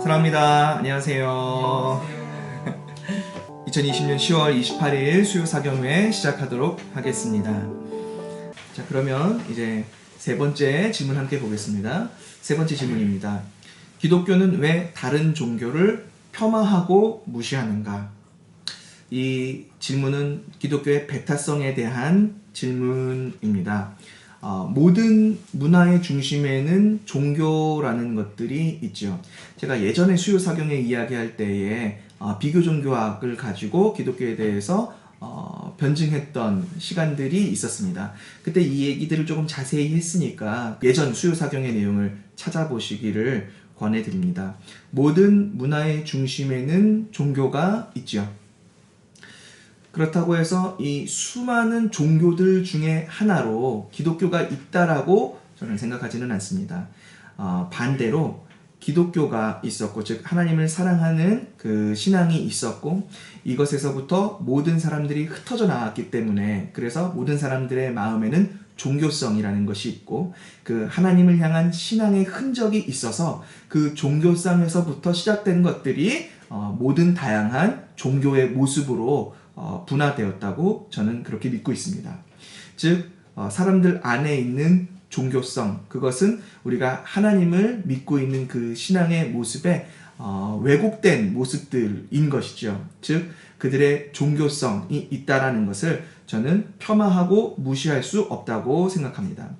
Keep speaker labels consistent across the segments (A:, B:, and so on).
A: 사랑합니다. 안녕하세요. 2020년 10월 28일 수요 사경회 시작하도록 하겠습니다. 자, 그러면 이제 세 번째 질문 함께 보겠습니다. 세 번째 질문입니다. 기독교는 왜 다른 종교를 폄하하고 무시하는가? 이 질문은 기독교의 배타성에 대한 질문입니다. 어, 모든 문화의 중심에는 종교라는 것들이 있죠. 제가 예전에 수요 사경에 이야기할 때에 어, 비교 종교학을 가지고 기독교에 대해서 어, 변증했던 시간들이 있었습니다. 그때 이 얘기들을 조금 자세히 했으니까 예전 수요 사경의 내용을 찾아보시기를 권해드립니다. 모든 문화의 중심에는 종교가 있죠. 그렇다고 해서 이 수많은 종교들 중에 하나로 기독교가 있다라고 저는 생각하지는 않습니다. 어, 반대로 기독교가 있었고, 즉, 하나님을 사랑하는 그 신앙이 있었고, 이것에서부터 모든 사람들이 흩어져 나왔기 때문에, 그래서 모든 사람들의 마음에는 종교성이라는 것이 있고, 그 하나님을 향한 신앙의 흔적이 있어서 그 종교성에서부터 시작된 것들이 어, 모든 다양한 종교의 모습으로 어, 분화되었다고 저는 그렇게 믿고 있습니다. 즉, 어, 사람들 안에 있는 종교성, 그것은 우리가 하나님을 믿고 있는 그 신앙의 모습에 어, 왜곡된 모습들인 것이죠. 즉, 그들의 종교성이 있다라는 것을 저는 폄하하고 무시할 수 없다고 생각합니다.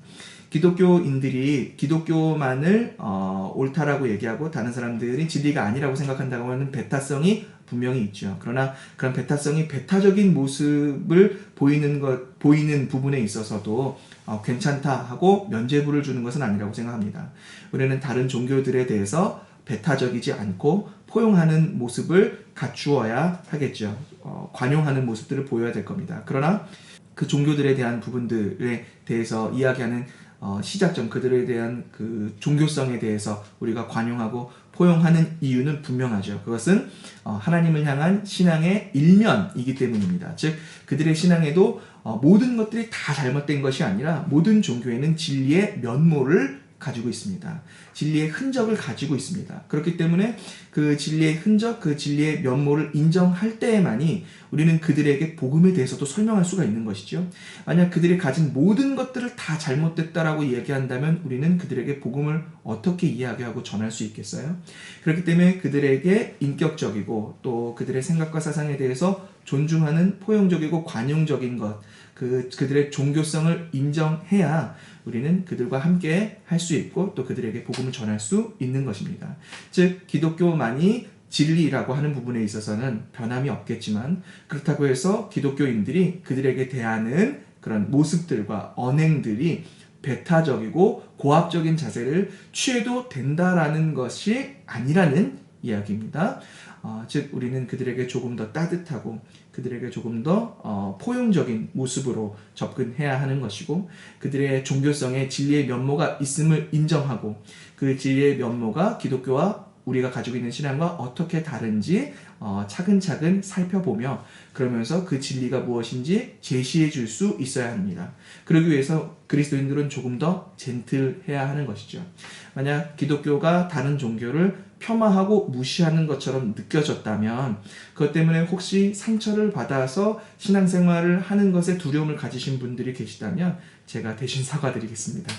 A: 기독교인들이 기독교만을 어, 옳다라고 얘기하고 다른 사람들이 진리가 아니라고 생각한다고 하는 배타성이 분명히 있죠. 그러나 그런 배타성이 배타적인 모습을 보이는 것 보이는 부분에 있어서도 어, 괜찮다 하고 면죄부를 주는 것은 아니라고 생각합니다. 우리는 다른 종교들에 대해서 배타적이지 않고 포용하는 모습을 갖추어야 하겠죠. 어, 관용하는 모습들을 보여야 될 겁니다. 그러나 그 종교들에 대한 부분들에 대해서 이야기하는 어, 시작점 그들에 대한 그 종교성에 대해서 우리가 관용하고 포용하는 이유는 분명하죠. 그것은 어, 하나님을 향한 신앙의 일면이기 때문입니다. 즉 그들의 신앙에도 어, 모든 것들이 다 잘못된 것이 아니라 모든 종교에는 진리의 면모를 가지고 있습니다. 진리의 흔적을 가지고 있습니다. 그렇기 때문에 그 진리의 흔적, 그 진리의 면모를 인정할 때에만이 우리는 그들에게 복음에 대해서도 설명할 수가 있는 것이죠. 만약 그들이 가진 모든 것들을 다 잘못됐다라고 얘기한다면 우리는 그들에게 복음을 어떻게 이야기하고 전할 수 있겠어요? 그렇기 때문에 그들에게 인격적이고 또 그들의 생각과 사상에 대해서 존중하는 포용적이고 관용적인 것, 그, 그들의 종교성을 인정해야 우리는 그들과 함께 할 수 있고 또 그들에게 복음을 전할 수 있는 것입니다. 즉, 기독교만이 진리라고 하는 부분에 있어서는 변함이 없겠지만 그렇다고 해서 기독교인들이 그들에게 대하는 그런 모습들과 언행들이 배타적이고 고압적인 자세를 취해도 된다라는 것이 아니라는 이야기입니다. 어, 즉 우리는 그들에게 조금 더 따뜻하고 그들에게 조금 더 어, 포용적인 모습으로 접근해야 하는 것이고 그들의 종교성에 진리의 면모가 있음을 인정하고 그 진리의 면모가 기독교와 우리가 가지고 있는 신앙과 어떻게 다른지 어, 차근차근 살펴보며 그러면서 그 진리가 무엇인지 제시해 줄 수 있어야 합니다. 그러기 위해서 그리스도인들은 조금 더 젠틀해야 하는 것이죠. 만약 기독교가 다른 종교를 폄하하고 무시하는 것처럼 느껴졌다면 그것 때문에 혹시 상처를 받아서 신앙생활을 하는 것에 두려움을 가지신 분들이 계시다면 제가 대신 사과드리겠습니다.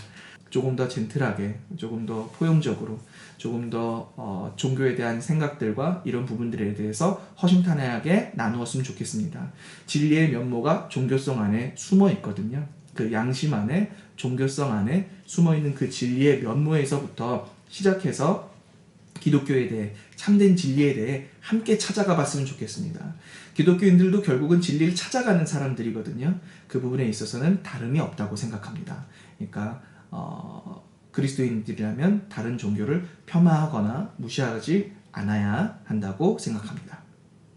A: 조금 더 젠틀하게, 조금 더 포용적으로, 조금 더 어, 종교에 대한 생각들과 이런 부분들에 대해서 허심탄회하게 나누었으면 좋겠습니다. 진리의 면모가 종교성 안에 숨어 있거든요. 그 양심 안에, 종교성 안에 숨어 있는 그 진리의 면모에서부터 시작해서 기독교에 대해 참된 진리에 대해 함께 찾아가 봤으면 좋겠습니다. 기독교인들도 결국은 진리를 찾아가는 사람들이거든요. 그 부분에 있어서는 다름이 없다고 생각합니다. 그러니까 어, 그리스도인들이라면 다른 종교를 폄하하거나 무시하지 않아야 한다고 생각합니다.